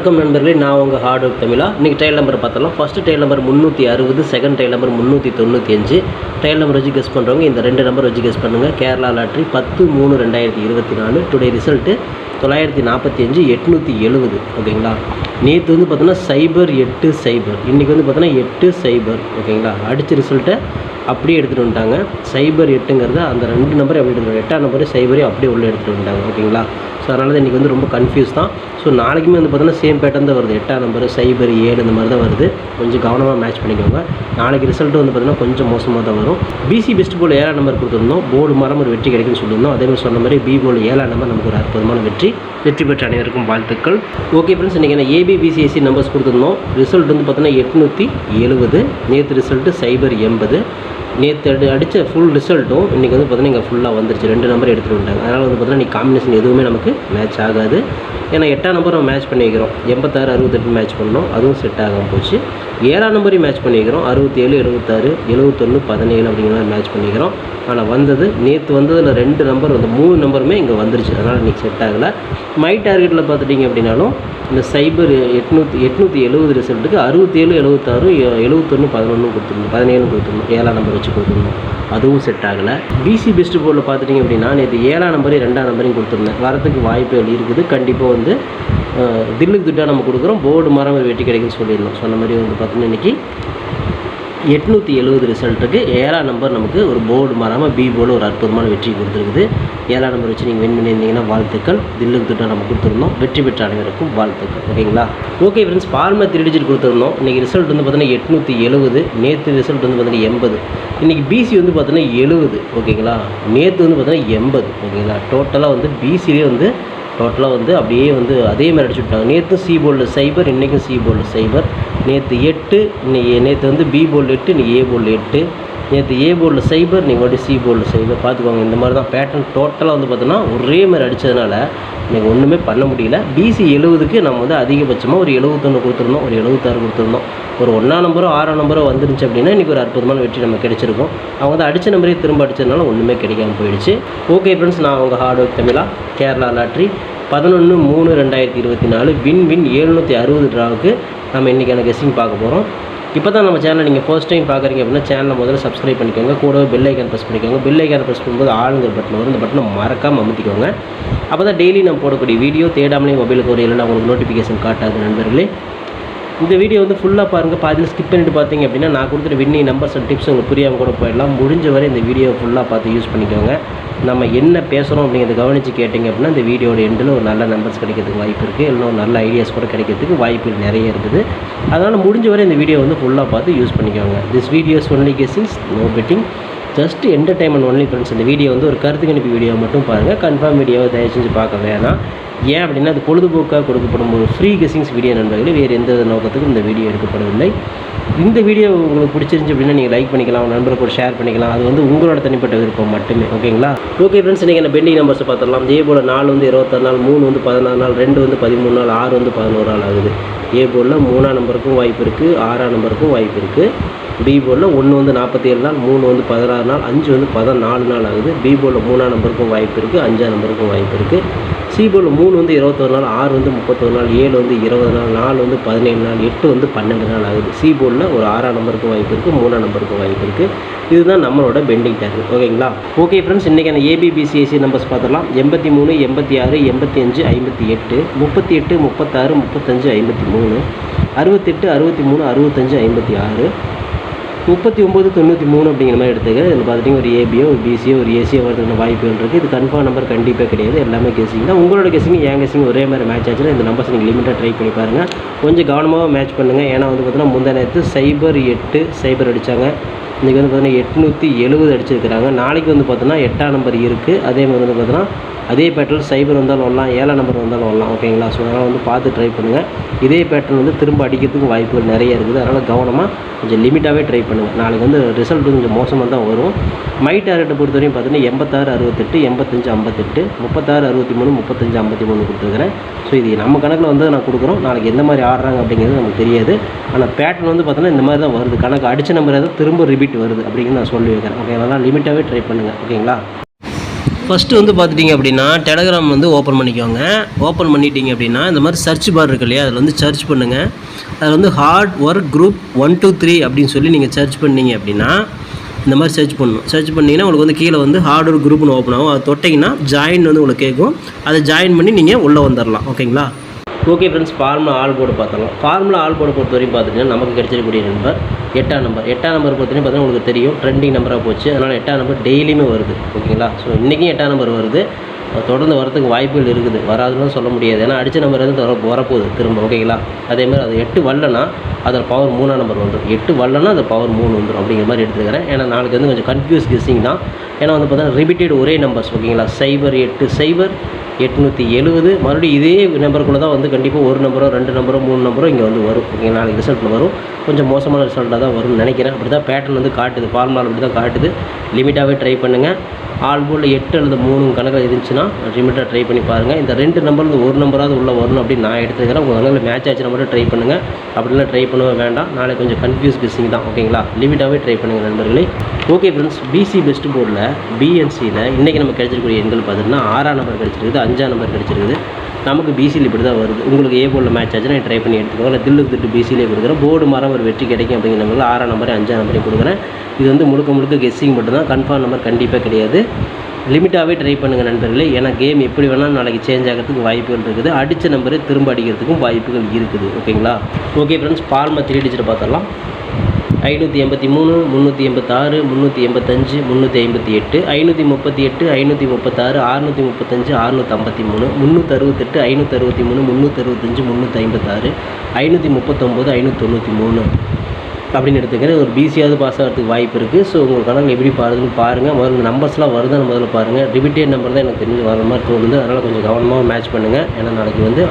வணக்கம் நண்பர்களே நான் உங்கள் ஹார்ட் ஒர்க் தமிழா. இன்றைக்கி டைல் நம்பர் பார்த்தலாம் ஃபஸ்ட்டு டைல் நம்பர் முந்நூற்றி அறுபது செகண்ட் டைல் நம்பர் முந்நூற்றி தொண்ணூற்றி அஞ்சு ட்ரையல் நம்பர் வச்சு கெஸ் பண்ணுறவங்க இந்த ரெண்டு நம்பர் வச்சு கெஸ் பண்ணுங்கள் கேரளா லாட்ரி பத்து மூணு ரெண்டாயிரத்தி இருபத்தி நாலு. டுடே ரிசல்ட்டு தொள்ளாயிரத்தி நாற்பத்தி அஞ்சு எட்நூற்றி எழுபது. ஓகேங்களா? நேற்று வந்து பார்த்தோன்னா சைபர் எட்டு சைபர் இன்றைக்கி வந்து பார்த்தோன்னா எட்டு சைபர் ஓகேங்களா? அடித்த ரிசல்ட்டை அப்படியே எடுத்துகிட்டு வந்துட்டாங்க. சைபர் எட்டுங்கிறத அந்த ரெண்டு நம்பர் அப்படி எடுத்துகிட்டு எட்டாம் நம்பர் சைபரையும் அப்படியே உள்ளே எடுத்துகிட்டு வந்துட்டாங்க. ஓகேங்களா? ஸோ அதனால தான் இன்றைக்கி வந்து ரொம்ப கன்ஃபியூஸ் தான். ஸோ நாளைக்குமே வந்து பார்த்தீங்கன்னா சேம் பேட்டர்ன் தான் வருது. எட்டாம் நம்பர் சைபர் ஏழு இந்த மாதிரி தான் வருது. கொஞ்சம் கவனமாக மேட்ச் பண்ணிக்கோங்க. நாளைக்கு ரிசல்ட் வந்து பார்த்தீங்கன்னா கொஞ்சம் மோசமாக தான் வரும். பிசி பெஸ்ட் போல் ஏழாம் நம்பர் கொடுத்துருந்தோம். போர்டு மரம் ஒரு வெற்றி கிடைக்குன்னு சொல்லியிருந்தோம். அதே மாதிரி சொன்ன மாதிரி பி போல் ஏழாம் நம்பர் நமக்கு ஒரு அற்புதமான வெற்றி. வெற்றி பெற்ற அனைவருக்கும் வாழ்த்துக்கள். ஓகே ஃப்ரெண்ட்ஸ் இன்றைக்கி நான் ஏபிபிசிஎஸ்சி நம்பர்ஸ் கொடுத்துருந்தோம். ரிசல்ட் வந்து பார்த்தோன்னா எட்நூற்றி எழுபது. நேற்று ரிசல்ட்டு சைபர் எண்பது. நேற்று அடி அடித்த ஃபுல் ரிசல்ட்டும் இன்றைக்கி வந்து பார்த்தீங்கன்னா இங்கே ஃபுல்லாக வந்துருச்சு. ரெண்டு நம்பர் எடுத்துகிட்டு வந்துட்டாங்க. அதனால் வந்து பார்த்தீங்கன்னா நீ காம்பினேஷன் எதுவுமே நமக்கு மேட்ச் ஆகாது. ஏன்னா எட்டாம் நம்பர் நம்ம மேட்ச் பண்ணி வைக்கிறோம் எண்பத்தாறு அறுபத்தெட்டு மேட்ச் பண்ணோம். அதுவும் செட் ஆகாமல் போச்சு. ஏழாம் நம்பரையும் மேட்ச் பண்ணிக்கிறோம். அறுபத்தேழு எழுபத்தாறு எழுபத்தொன்று பதினேழு அப்படிங்கிற மாதிரி மேட்ச் பண்ணிக்கிறோம். ஆனால் வந்தது நேற்று வந்ததில் ரெண்டு நம்பர் வந்து மூணு நம்பருமே இங்கே வந்துருச்சு. அதனால் இன்றைக்கி செட் ஆகலை. மை டார்கெட்டில் பார்த்துட்டிங்க அப்படின்னாலும் இந்த சைபர் எட்நூற்றி எட்நூற்றி எழுபது ரிசல்ட்டுக்கு அறுபத்தேழு எழுபத்தாறு எழுபத்தொன்று பதினொன்று கொடுத்துருந்தோம். பதினேழு கொடுத்துருந்தோம். ஏழாம் நம்பர் வச்சு கொடுத்துருந்தோம் அதுவும் செட் ஆகலை. பிசி பெஸ்ட் போர்டில் பார்த்துட்டிங்க அப்படின்னா நேற்று ஏழாம் நம்பரையும் ரெண்டாம் நம்பரையும் கொடுத்துருந்தேன். வரத்துக்கு வாய்ப்புகள் இருக்குது. கண்டிப்பாக வந்து தில்லுக்கு துட்டாக நம்ம கொடுக்குறோம். போர்டு மரம் வெட்டி கிடைக்குன்னு சொல்லிடலாம் சொன்ன மாதிரி வந்து பார்த்தீங்கன்னா இன்றைக்கி எட்நூற்றி எழுபது ரிசல்ட்டுக்கு ஏழாம் நம்பர் நமக்கு ஒரு போர்டு மாறாமல் பி போர்டு ஒரு அற்புதமான வெற்றி கொடுத்துருக்குது. ஏழாம் நம்பர் வச்சு நீங்கள் வின் பண்ணியிருந்தீங்கன்னா வாழ்த்துக்கள். தில்லுக்கு திட்டம் நம்ம கொடுத்துருந்தோம். வெற்றி பெற்ற அனைவருக்கும் வாழ்த்துக்கள். ஓகேங்களா? ஓகே ஃப்ரெண்ட்ஸ் ஃபார்மில் த்ரீ டிஜிட் கொடுத்துருந்தோம். இன்றைக்கி ரிசல்ட் வந்து பார்த்தீங்கன்னா எட்நூற்றி எழுபது நேற்று ரிசல்ட் வந்து பார்த்தீங்கன்னா எண்பது. இன்றைக்கி பிசி வந்து பார்த்தீங்கன்னா எழுபது ஓகேங்களா? நேற்று வந்து பார்த்தீங்கன்னா எண்பது. ஓகேங்களா? டோட்டலாக வந்து பிசிலே வந்து டோட்டலாக வந்து அப்படியே வந்து அதே மாதிரி அடிச்சு விட்டாங்க. நேற்று சி போர்டில் சைபர் இன்றைக்கும் சி போர்டில் சைபர் நேற்று எட்டு இன்னைக்கு நேற்று வந்து பி போர்டில் எட்டு இன்றைக்கி ஏ போர்டில் எட்டு. நேற்று ஏ போர்டில் சைபர் நீங்கள் வந்து சி போர்டில் சைபர் பார்த்துக்கோங்க இந்த மாதிரி தான் பேட்டர்ன் டோட்டலாக வந்து பார்த்தோன்னா ஒரே மாதிரி அடித்ததுனால எனக்கு ஒன்றுமே பண்ண முடியல. பிசி எழுபதுக்கு நம்ம வந்து அதிகபட்சமாக ஒரு எழுபத்தொன்று கொடுத்துருந்தோம் ஒரு எழுபத்தாறு கொடுத்துருந்தோம். ஒரு ஒன்றாம் நம்பரோ ஆறாம் நம்பரோ வந்துருந்துச்சு அப்படின்னா இன்றைக்கி ஒரு அற்புதமான வெற்றி நம்ம கிடைச்சிருக்கும். அவங்க வந்து அடித்த நம்பரே திரும்ப அடித்ததுனால ஒன்றுமே கிடைக்காம போயிடுச்சு. ஓகே ஃப்ரெண்ட்ஸ் நான் அவங்க ஹார்ட் ஒர்க் தமிழா கேரளா லாட்ரி. பதினொன்று மூணு ரெண்டாயிரத்தி இருபத்தி நாலு வின் வின் எழுநூற்றி அறுபது ட்ராவுக்கு நம்ம இன்றைக்கான கெஸ்ஸிங் பார்க்க போகிறோம் இப்போ தான் நம்ம சேனலை நீங்கள் ஃபர்ஸ்ட் டைம் பார்க்குறீங்க அப்படின்னா சேனலை முதல்ல சப்ஸ்கிரைப் பண்ணிக்கோங்க. கூடவே பெல் ஐக்கான் ப்ரெஸ் பண்ணிக்கோங்க. பெல் ஐக்கான் ப்ரெஸ் பண்ணும்போது ஆளுங்கிற பட்டன் வரும். இந்த பட்டனை மறக்காமல் அமுத்திக்கோங்க. அப்போ தான் டெய்லி நம்ம போடக்கூடிய வீடியோ தேடாமலே மொபைலுக்கு ஒரு இல்லைன்னா உங்களுக்கு நோட்டிஃபிகேஷன் காட்டாது நண்பர்களே. இந்த வீடியோ வந்து ஃபுல்லாக பாருங்கள் பாதியில் ஸ்கிப் பண்ணிட்டு பார்த்தீங்க அப்படின்னா நான் கொடுத்துட்டு வின்னிங் நம்பர்ஸ் அண்ட் டிப்ஸ் உங்களுக்கு புரியாமல் கூட போயிடலாம். முடிஞ்ச வரை இந்த வீடியோ ஃபுல்லாக பார்த்து யூஸ் பண்ணிக்கோங்க. நம்ம என்ன பேசுகிறோம் அப்படிங்கிறத கவனித்து கேட்டிங்க அப்படின்னா இந்த வீடியோட எண்டில் ஒரு நல்ல நம்பர்ஸ் கிடைக்கிறதுக்கு வாய்ப்பு இருக்குது இல்லைன்னா நல்ல ஐடியாஸ் கூட கிடைக்கிறதுக்கு வாய்ப்புகள் நிறைய இருக்குது. அதனால் முடிஞ்ச வரை இந்த வீடியோ வந்து ஃபுல்லாக பார்த்து யூஸ் பண்ணிக்கோங்க. This videos only guessings no betting just entertainment only friends இந்த வீடியோ வந்து ஒரு கருத்து கணிப்பு வீடியோ மட்டும் பாருங்கள் கன்ஃபார்ம் வீடியோவை தயவு செஞ்சு பார்க்க வேணாம். ஏன் அப்படின்னா அது பொழுதுபோக்காக கொடுக்கப்படும் ஒரு ஃப்ரீ கெஸிங்ஸ் வீடியோ நண்பர்களே. வேறு எந்த நோக்கத்துக்கும் இந்த வீடியோ எடுக்கப்படவில்லை. இந்த வீடியோ உங்களுக்கு பிடிச்சிருந்துச்சு அப்படின்னா நீங்கள் லைக் பண்ணிக்கலாம். உங்கள் நண்பர்கள் கூட ஷேர் பண்ணிக்கலாம். அது வந்து உங்களோட தனிப்பட்ட விருப்பம் மட்டுமே. ஓகேங்களா ஓகே ஃப்ரெண்ட்ஸ் இன்றைக்கி என்ன பெண்டிங் நம்பர்ஸை பார்த்துடலாம். இதே போல் நாலு வந்து இருபத்தாறு நாள் மூணு வந்து பதினாறு நாள் ரெண்டு வந்து பதிமூணு நாள் ஆறு வந்து பதினோரு நாள் ஆகுது. ஏ போல் மூணாம் நம்பருக்கும் வாய்ப்பு இருக்குது ஆறாம் நம்பருக்கும் வாய்ப்பு இருக்குது பி போர்டில் ஒன்று வந்து நாற்பத்தி ஏழு நாள் மூணு வந்து பதினாறு நாள் அஞ்சு வந்து பதினாலு நாள் ஆகுது. பி போர்டில் மூணாம் நம்பருக்கும் வாய்ப்பு இருக்குது அஞ்சாம் நம்பருக்கும் வாய்ப்பு இருக்குது சி போர்டில் மூணு வந்து இருபத்தொரு நாள் ஆறு வந்து முப்பத்தொரு நாள் ஏழு வந்து இருபது நாள் நாலு வந்து பதினேழு நாள் எட்டு வந்து பன்னெண்டு நாள் ஆகுது. சி போர்டில் ஒரு ஆறாம் நம்பருக்கும் வாய்ப்பு இருக்குது மூணாம் நம்பருக்கும் வாய்ப்பு இருக்குது இதுதான் நம்மளோட பெண்டிங் டேர்ம் ஓகேங்களா? ஓகே ஃப்ரெண்ட்ஸ் இன்றைக்கான ஏபிபிசிஎஸ்சி நம்பர்ஸ் பார்த்துடலாம். எண்பத்தி மூணு எண்பத்தி ஆறு எண்பத்தி அஞ்சு ஐம்பத்தி எட்டு முப்பத்தி எட்டு முப்பத்தாறு முப்பத்தஞ்சு ஐம்பத்தி மூணு அறுபத்தெட்டு அறுபத்தி மூணு அறுபத்தஞ்சு ஐம்பத்தி ஆறு முப்பத்தி ஒம்பது தொண்ணூற்றி மூணு அப்படிங்கிற மாதிரி எடுத்துக்க. இதில் பார்த்துட்டிங்க ஒரு ஏபியோ ஒரு பிசியோ ஒரு ஏசியோ வரதுக்கான வாய்ப்புகள் இருக்குது இது கன்ஃபார்ம் நம்பர் கண்டிப்பாக கிடையாது. எல்லாமே கெஸிங் தான். உங்களோட கெஸிங் என் கெஸிங் ஒரே மாதிரி மேட்ச் ஆச்சுன்னா இந்த நம்பர்ஸ் நீங்கள் லிமிட்டாக ட்ரை பண்ணி பாருங்கள் கொஞ்சம் கவனமாக மேட்ச் பண்ணுங்கள் ஏன்னா வந்து பார்த்தீங்கன்னா முந்தா நேரத்து சைபர் எட்டு சைபர் அடித்தாங்க இன்றைக்கி வந்து பார்த்தீங்கன்னா எட்நூற்றி எழுபது அடிச்சிருக்கிறாங்க. நாளைக்கு வந்து பார்த்தோன்னா எட்டாம் நம்பர் இருக்குது அதே மாதிரி வந்து பார்த்தோன்னா அதே பேட்டர்ன் சைபர் வந்தாலும் வரலாம் ஏழாம் நம்பர் வந்தாலும் வரலாம் ஓகேங்களா ஸோ அதனால் வந்து பார்த்து ட்ரை பண்ணுங்கள் இதே பேட்டர்ன் வந்து திரும்ப அடிக்கிறதுக்கு வாய்ப்புகள் நிறைய இருக்குது. அதனால் கவனமாக கொஞ்சம் லிமிட்டாகவே ட்ரை பண்ணுங்கள் நாளைக்கு வந்து ரிசல்ட் கொஞ்சம் மோசமாக தான் வரும். மை டார்கெட்டை பொறுத்தவரையும் பார்த்தீங்கன்னா எண்பத்தாறு அறுபத்தெட்டு எண்பத்தஞ்சு ஐம்பத்தெட்டு முப்பத்தாறு அறுபத்தி மூணு முப்பத்தஞ்சு ஐம்பத்தி மூணு கொடுத்துருக்குறேன். ஸோ இது நம்ம கணக்கில் வந்து நான் கொடுக்குறோம். நாளைக்கு எந்த மாதிரி ஆடுறாங்க அப்படிங்கிறது நமக்கு தெரியாது. ஆனால் பேட்டர்ன் வந்து பார்த்தோன்னா இந்த மாதிரி தான் வருது. கணக்கு அடித்த நம்பர் ஏதாவது திரும்ப ரிபீட் வருது அப்படிங்கிறது நான் சொல்லி வைக்கிறேன். ஓகே அதனால் லிமிட்டாகவே ட்ரை பண்ணுங்கள் ஓகேங்களா ஃபஸ்ட்டு வந்து பார்த்துட்டிங்க அப்படின்னா டெலகிராம் வந்து ஓப்பன் பண்ணிக்கோங்க. ஓப்பன் பண்ணிட்டீங்க அப்படின்னா இந்த மாதிரி சர்ச் பார் இருக்கு இல்லையா அதில் வந்து சர்ச் பண்ணுங்கள் அதில் வந்து hard work group one two three அப்படின்னு சொல்லி நீங்கள் சர்ச் பண்ணீங்க அப்படின்னா இந்த மாதிரி சர்ச் பண்ணணும். சர்ச் பண்ணிங்கன்னா உங்களுக்கு வந்து கீழே வந்து ஹார்ட் ஒர்க் குரூப்னு ஓப்பன் ஆகும். அதை தொட்டிங்கன்னா ஜாயின் வந்து உங்களுக்கு கேட்கும். அதை ஜாயின் பண்ணி நீங்கள் உள்ளே வந்துடலாம் ஓகேங்களா okay friends formula all board பார்த்தலாம் ஃபார்முலா ஆல் போர்டு பொறுத்த வரைக்கும் பார்த்துட்டிங்கன்னா நமக்கு கிடைச்சிருக்கக்கூடிய நம்பர் எட்டாம் நம்பர் எட்டாம் நம்பர் பொறுத்தவரைக்கும் பார்த்தீங்கன்னா உங்களுக்கு தெரியும். ட்ரெண்டிங் நம்பராக போச்சு. அதனால் எட்டாம் நம்பர் டெய்லியுமே வருது. ஓகேங்களா ஸோ இன்றைக்கும் எட்டாம் நம்பர் வருது. தொடர்ந்து வரத்துக்கு வாய்ப்புகள் இருக்குது. வராதுன்னு சொல்ல முடியாது. ஏன்னா அடித்த நம்பர் வந்து வரப்போகுது திரும்ப. ஓகேங்களா அதேமாதிரி அது எட்டு வரலனா அதில் பவர் மூணாம் நம்பர் வந்துடும் எட்டு வரலனா அது பவர் மூணு வந்துடும் அப்படிங்கிற மாதிரி எடுத்துக்கிறேன். ஏன்னா நாளைக்கு வந்து கொஞ்சம் கன்ஃபியூஸ் கெஸ்ஸிங் தான். ஏன்னா வந்து பார்த்தீங்கன்னா ரிப்பீட்டட் ஒரே நம்பர்ஸ் ஓகேங்களா சைபர் எட்டு சைபர் எட்நூற்றி எழுபது மறுபடியும் இதே நம்பருக்குள்ளே தான் வந்து கண்டிப்பாக ஒரு நம்பரோ ரெண்டு நம்பரோ மூணு நம்பரோ இங்கே வந்து வரும். ஓகே நாளைக்கு ரிசல்ட்டில் வரும். கொஞ்சம் மோசமான ரிசல்ட்டாக தான் வரும்னு நினைக்கிறேன். அப்படி தான் பேட்டர்ன் வந்து காட்டுது. ஃபார்முலா அப்படி தான் காட்டுது லிமிட்டாகவே ட்ரை பண்ணுங்கள் ஆல்போல் எட்டு அல்லது மூணு கணக்கில் இருந்துச்சுன்னா லிமிட்டாக ட்ரை பண்ணி பாருங்கள் இந்த ரெண்டு நம்பர் ஒரு நம்பராவது உள்ளே வரணும் அப்படின்னு நான் எடுத்துக்கிறேன். உங்கள் நல்ல மேட்ச் ஆச்சுன்னா மட்டும் ட்ரை பண்ணுங்கள் அப்படிலாம் ட்ரை பண்ணவே வேண்டாம். நாளைக்கு கொஞ்சம் கன்ஃபியூஸ் கெஸ்ஸிங் தான். ஓகேங்களா லிமிட்டாகவே ட்ரை பண்ணுங்கள் நண்பர்களே. ஓகே ஃப்ரெண்ட்ஸ் பிசி பெஸ்ட் போர்டில் பிஎன்சியில் இன்றைக்கி நம்ம கிடைச்சிருக்கக்கூடிய எண்கள் பார்த்தீங்கன்னா ஆறாம் நம்பர் கிடச்சிருக்குது அஞ்சாம் நம்பர் கிடச்சிருக்குது. நமக்கு பிசியில் இப்படி தான் வருது. உங்களுக்கு ஏ போர்டில் மேட்ச் ஆச்சுன்னா ட்ரை பண்ணி எடுத்துக்கோங்க. இல்லை தில்லுக்கு திட்டு பிசியிலே கொடுக்குறேன். போர்டு மரம் ஒரு வெற்றி கிடைக்கும் அப்படிங்கிற நம்பரில் ஆறாம் நம்பர் அஞ்சாம் நம்பரையும் கொடுக்குறேன். இது வந்து முழுக்க முழுக்க கெஸ்ஸிங் மட்டும்தான். கன்ஃபார்ம் நம்பர் கண்டிப்பாக கிடையாது. லிமிட்டாகவே ட்ரை பண்ணுங்கள் நண்பர்களே. ஏன்னா கேம் எப்படி வேணாலும் நாளைக்கு சேஞ்ச் ஆகிறதுக்கு வாய்ப்புகள் இருக்குது. அடித்த நம்பரை திரும்ப அடிக்கிறதுக்கும் வாய்ப்புகள் இருக்குது. ஓகேங்களா ஓகே ஃப்ரெண்ட்ஸ் பால்மா த்ரீ டிஜிட் பார்த்துடலாம். ஐநூற்றி எண்பத்தி மூணு முந்நூற்றி எண்பத்தாறு முந்நூற்றி எண்பத்தஞ்சு முந்நூற்றி ஐம்பத்தி எட்டு ஐநூற்றி முப்பத்தி எட்டு ஐநூற்றி முப்பத்தாறு அறுநூற்றி முப்பத்தஞ்சு அறுநூற்றி ஐம்பத்தி மூணு முந்நூற்றி அறுபத்தெட்டு ஐநூற்றி அறுபத்தி மூணு முந்நூற்றி அறுபத்தஞ்சு முந்நூற்றி ஐம்பத்தாறு ஐநூற்றி முப்பத்தொம்போது ஐநூற்றி தொண்ணூற்றி மூணு. அப்படின்னு எடுத்துக்கிறேன் ஒரு பிசியாவது பாஸ் ஆகிறதுக்கு வாய்ப்பு இருக்குது ஸோ உங்கள் கணக்கு எப்படி பாருதுன்னு பாருங்கள் முதல்ல நம்பர்ஸ்லாம் வருதான்னு முதல்ல பாருங்கள் ரிப்பீட்டட் நம்பர் தான் எனக்கு தெரிஞ்சு வர மாதிரி தோணுது. அதனால் கொஞ்சம் கவனமாக மேட்ச் பண்ணுங்கள் ஏன்னா நாளைக்கு வந்து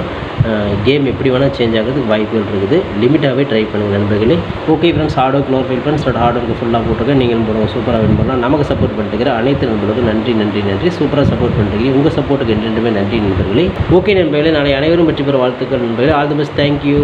கேம் எப்படி வேணால் சேஞ்ச் ஆகிறதுக்கு வாய்ப்புகள் இருக்குது. லிமிட்டாகவே ட்ரை பண்ணுங்கள் நண்பர்களே. ஓகே ஃப்ரெண்ட்ஸ் ஹார்ட் க்ளோர் ஃபைல் ஃப்ரெண்ட்ஸ் ஹார்ட் ஃபுல்லாக போட்டுருக்கேன் நீங்களும் போடுவோம் சூப்பராக வின் பண்ணலாம். நமக்கு சப்போர்ட் பண்ணிட்டுக்கிற அனைத்து நண்பர்களுக்கும் நன்றி நன்றி நன்றி. சூப்பராக சப்போர்ட் பண்ணுறீங்க உங்கள் சப்போர்ட்டுக்கு என்றென்றுமே நன்றி நண்பர்களே. ஓகே நண்பர்களே. நாளை அனைவரும் வெற்றி பெற வாழ்த்துக்கள் நண்பர்களே. All the best thank you